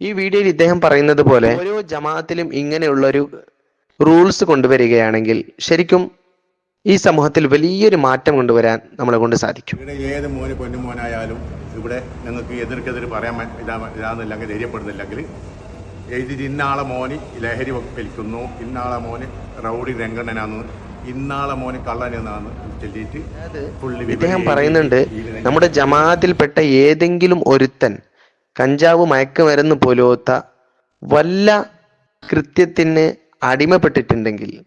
ഈ വീഡിയോയിൽ ഇദ്ദേഹം പറയുന്നത് പോലെ ഓരോ ജമാഅത്തിലും ഇങ്ങനെയുള്ളൊരു റൂൾസ് കൊണ്ടുവരികയാണെങ്കിൽ ശരിക്കും ഈ സമൂഹത്തിൽ വലിയൊരു മാറ്റം കൊണ്ടുവരാൻ നമ്മളെ കൊണ്ട് സാധിക്കും. ഇവിടെ ഏത് മോന് പൊന്നുമോനായാലും ഇവിടെ നിങ്ങൾക്ക് എതിർക്കെതിര് പറയാൻ ഇതാന്നില്ലെങ്കിൽ ധൈര്യപ്പെടുന്നില്ലെങ്കിൽ എഴുതി ഇന്നാളെ മോന് ലഹരി വലിക്കുന്നു ഇന്നാളെ മോന് റൗഡി രംഗണ്ണനാന്ന് ഇന്നാളെ മോന് കള്ളനെന്നാന്ന് ചൊല്ലിയിട്ട് പുള്ളി ഇദ്ദേഹം പറയുന്നുണ്ട് നമ്മുടെ ജമാഅത്തിൽപ്പെട്ട ഏതെങ്കിലും ഒരുത്തൻ കഞ്ചാവ് മയക്കുമരുന്ന് പോലോത്ത വല്ല കൃത്യത്തിന് അടിമപ്പെട്ടിട്ടുണ്ടെങ്കിൽ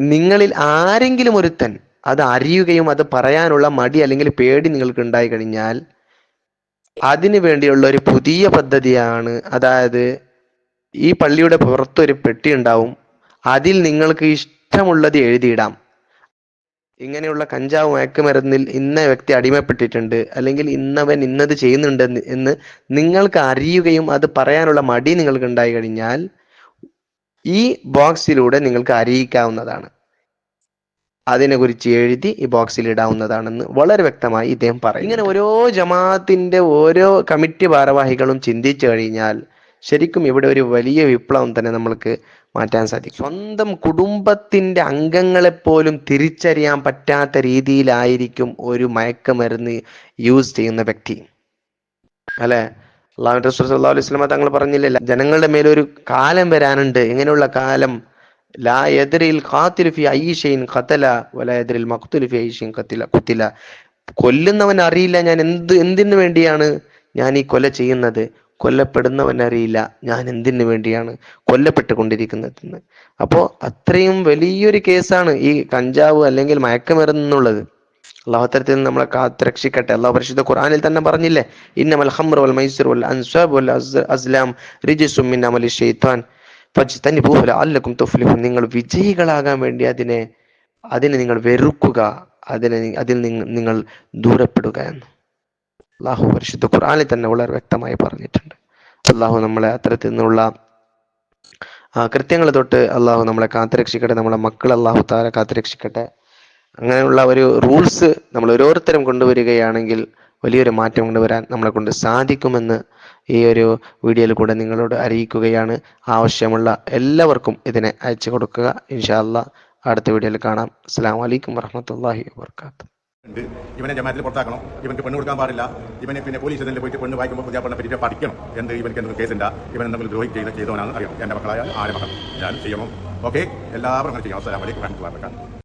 നിങ്ങളിൽ ആരെങ്കിലും ഒരുത്തൻ അത് അറിയുകയും അത് പറയാനുള്ള മടി അല്ലെങ്കിൽ പേടി നിങ്ങൾക്ക് ഉണ്ടായി കഴിഞ്ഞാൽ അതിനു വേണ്ടിയുള്ള ഒരു പുതിയ പദ്ധതിയാണ്. അതായത് ഈ പള്ളിയുടെ പുറത്തൊരു പെട്ടി ഉണ്ടാവും. അതിൽ നിങ്ങൾക്ക് ഇഷ്ടമുള്ളത് എഴുതിയിടാം. ഇങ്ങനെയുള്ള കഞ്ചാവ് മയക്കുമരുന്നിൽ ഇന്ന വ്യക്തി അടിമപ്പെട്ടിട്ടുണ്ട് അല്ലെങ്കിൽ ഇന്നവൻ ഇന്നത് ചെയ്യുന്നുണ്ട് എന്ന് നിങ്ങൾക്ക് അറിയുകയും അത് പറയാനുള്ള മടി നിങ്ങൾക്ക് ഉണ്ടായി കഴിഞ്ഞാൽ ഈ ബോക്സിലൂടെ നിങ്ങൾക്ക് അറിയിക്കാവുന്നതാണ്. അതിനെക്കുറിച്ച് എഴുതി ഈ ബോക്സിൽ ഇടാവുന്നതാണെന്ന് വളരെ വ്യക്തമായി ഇദ്ദേഹം പറയും ഇങ്ങനെ ഓരോ ജമാഅത്തിന്റെ ഓരോ കമ്മിറ്റി ഭാരവാഹികളും ചിന്തിച്ചു കഴിഞ്ഞാൽ ശരിക്കും ഇവിടെ ഒരു വലിയ വിപ്ലവം തന്നെ നമ്മൾക്ക് മാറ്റാൻ സാധിക്കും. സ്വന്തം കുടുംബത്തിന്റെ അംഗങ്ങളെപ്പോലും തിരിച്ചറിയാൻ പറ്റാത്ത രീതിയിലായിരിക്കും ഒരു മയക്കുമരുന്ന് യൂസ് ചെയ്യുന്ന വ്യക്തി. അല്ലെ? അള്ളാഹു റസൂൽ അലൈഹി വസല്ലമ തങ്ങൾ പറഞ്ഞില്ല ജനങ്ങളുടെ മേലൊരു കാലം വരാനുണ്ട്. ഇങ്ങനെയുള്ള കാലം ലാ എതിരിൽ ഖാത്തിലുഫി ഫി ഖത്തല വലാ യദ്രിൽ മഖ്തുലു ഫി അയ്യി ഷൈഇൻ ഖതില കൊല്ലുന്നവൻ അറിയില്ല ഞാൻ എന്ത് എന്തിനു വേണ്ടിയാണ് ഞാൻ ഈ കൊല ചെയ്യുന്നത്? കൊല്ലപ്പെടുന്നവൻ അറിയില്ല ഞാൻ എന്തിനു വേണ്ടിയാണ് കൊല്ലപ്പെട്ടുകൊണ്ടിരിക്കുന്നതെന്ന്. അപ്പോ അത്രയും വലിയൊരു കേസാണ് ഈ കഞ്ചാവ് അല്ലെങ്കിൽ മയക്കുമരുന്ന് എന്നുള്ളത് അള്ളാഹുത്തരത്തിൽ നിന്ന് നമ്മളെ കാത്തുരക്ഷിക്കട്ടെ. അള്ളാഹു പരിശുദ്ധ ഖുർആനിൽ തന്നെ പറഞ്ഞില്ലേ ഇന്നമൽ ഖംറു വൽ മൈസിർ വൽ അൻസാബ് വൽ അസ്- അസ്ലാം റിജിസും മിൻ അമലി ഷൈത്താൻ ഫജ്തനിബൂഹു ലഅല്ലക്കും തുഫ്ലിഹൂൻ. നിങ്ങൾ വിജയികളാകാൻ വേണ്ടി അതിനെ അതിനെ നിങ്ങൾ വെറുക്കുക. അതിനെ അതിൽ നിങ്ങൾ ദൂരപ്പെടുക എന്ന്. അള്ളാഹു പരിശുദ്ധ ഖുർആനിൽ തന്നെ വളരെ വ്യക്തമായി പറഞ്ഞിട്ടുണ്ട്. അള്ളാഹു നമ്മളെ അത്തരത്തിൽ നിന്നുള്ള കൃത്യങ്ങൾ തൊട്ട് അള്ളാഹു നമ്മളെ കാത്തുരക്ഷിക്കട്ടെ നമ്മളെ മക്കൾ അള്ളാഹു താര കാത്തുരക്ഷിക്കട്ടെ. അങ്ങനെയുള്ള ഒരു റൂൾസ് നമ്മൾ ഓരോരുത്തരും കൊണ്ടുവരികയാണെങ്കിൽ വലിയൊരു മാറ്റം കൊണ്ടുവരാൻ നമ്മളെ കൊണ്ട് സാധിക്കുമെന്ന് ഈ ഒരു വീഡിയോയിൽ കൂടെ നിങ്ങളോട് അറിയിക്കുകയാണ്. ആവശ്യമുള്ള എല്ലാവർക്കും ഇതിനെ അയച്ചു കൊടുക്കുക. ഇൻഷാല്ല അടുത്ത വീഡിയോയിൽ കാണാം. അസ്സാം വലൈക്കും വറഹമത്തല്ലാഹി വാബർക്കാത്തു ഉണ്ട്. ഇവനെ ജമാത്തിൽ പുറത്താക്കണം. ഇവർക്ക് പെണ്ണ് കൊടുക്കാൻ പാടില്ല. ഇവനെ പിന്നെ പോലീസ് സ്റ്റേഷനിൽ പോയിട്ട് പെണ്ണ് വായിക്കുമ്പോൾ പുതിയ പെണ്ണെ പറ്റി പഠിക്കണം. എന്ത് ഇവനക്ക് എന്തെങ്കിലും കേസില്ല ഇവൻ എന്തെങ്കിലും ദ്രോഹി ചെയ്ത ചെയ്തവനാണ് അറിയാം എന്റെ മക്കളായ ആരെ മക്കൾ ഞാൻ ചെയ്യണം ഓക്കെ എല്ലാവരും അങ്ങനെ ചെയ്യണം അസ്സലാമു അലൈക്കും വറഹ്മത്തുള്ളാഹി വബറകാതുഹു.